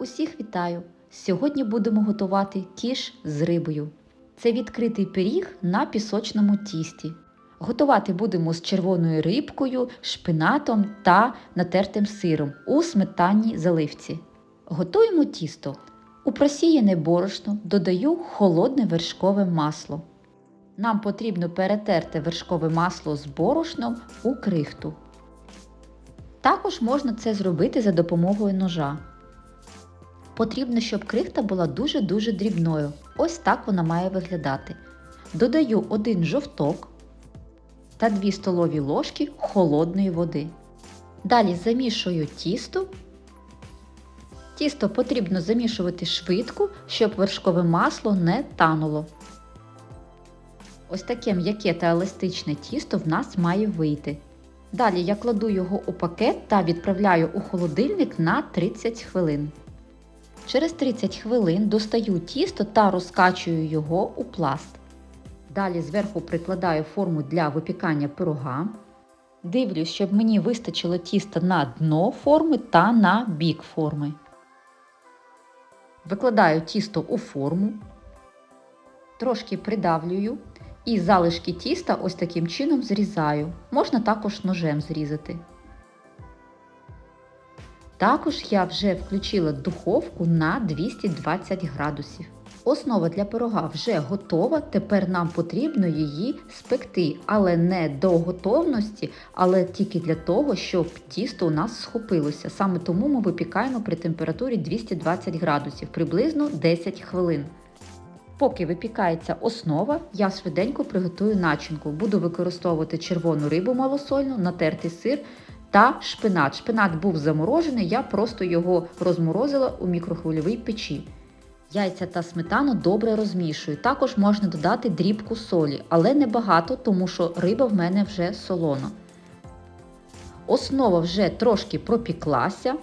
Усіх вітаю! Сьогодні будемо готувати кіш з рибою. Це відкритий пиріг на пісочному тісті. Готувати будемо з червоною рибкою, шпинатом та натертим сиром у сметанній заливці. Готуємо тісто. У просіяне борошно додаю холодне вершкове масло. Нам потрібно перетерти вершкове масло з борошном у крихту. Також можна це зробити за допомогою ножа. Потрібно, щоб крихта була дуже-дуже дрібною. Ось так вона має виглядати. Додаю один жовток та 2 столові ложки холодної води. Далі замішую тісто. Тісто потрібно замішувати швидко, щоб вершкове масло не тануло. Ось таке м'яке та еластичне тісто в нас має вийти. Далі я кладу його у пакет та відправляю у холодильник на 30 хвилин. Через 30 хвилин достаю тісто та розкачую його у пласт. Далі зверху прикладаю форму для випікання пирога. Дивлюсь, щоб мені вистачило тіста на дно форми та на бік форми. Викладаю тісто у форму, трошки придавлюю і залишки тіста ось таким чином зрізаю. Можна також ножем зрізати. Також я вже включила духовку на 220 градусів. Основа для пирога вже готова, тепер нам потрібно її спекти, але не до готовності, але тільки для того, щоб тісто у нас схопилося. Саме тому ми випікаємо при температурі 220 градусів, приблизно 10 хвилин. Поки випікається основа, я швиденько приготую начинку. Буду використовувати червону рибу малосольну, натертий сир та шпинат. Шпинат був заморожений, я просто його розморозила у мікрохвильовій печі. Яйця та сметану добре розмішую. Також можна додати дрібку солі, але не багато, тому що риба в мене вже солона. Основа вже трошки пропіклася.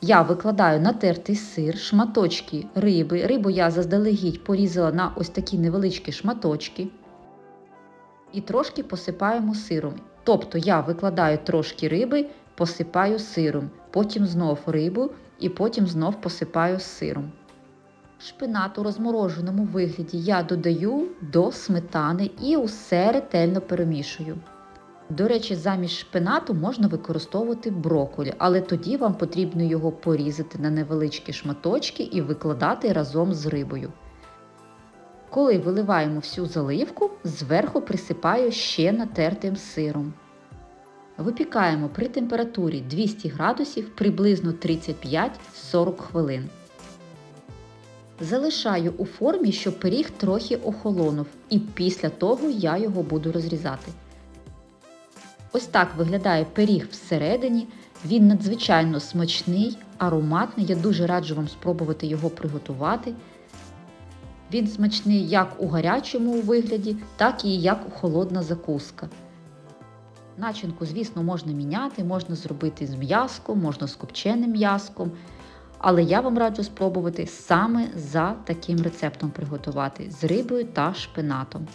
Я викладаю натертий сир, шматочки риби. Рибу я заздалегідь порізала на ось такі невеличкі шматочки. І трошки посипаємо сиром. Тобто я викладаю трошки риби, посипаю сиром, потім знов рибу і потім знов посипаю сиром. Шпинат у розмороженому вигляді я додаю до сметани і усе ретельно перемішую. До речі, замість шпинату можна використовувати брокколі, але тоді вам потрібно його порізати на невеличкі шматочки і викладати разом з рибою. Коли виливаємо всю заливку, зверху присипаю ще натертим сиром. Випікаємо при температурі 200 градусів приблизно 35-40 хвилин. Залишаю у формі, щоб пиріг трохи охолонув, і після того я його буду розрізати. Ось так виглядає пиріг всередині. Він надзвичайно смачний, ароматний. Я дуже раджу вам спробувати його приготувати. Він смачний як у гарячому вигляді, так і як холодна закуска. Начинку, звісно, можна міняти, можна зробити з м'язком, можна з копченим м'язком. Але я вам раджу спробувати саме за таким рецептом приготувати з рибою та шпинатом.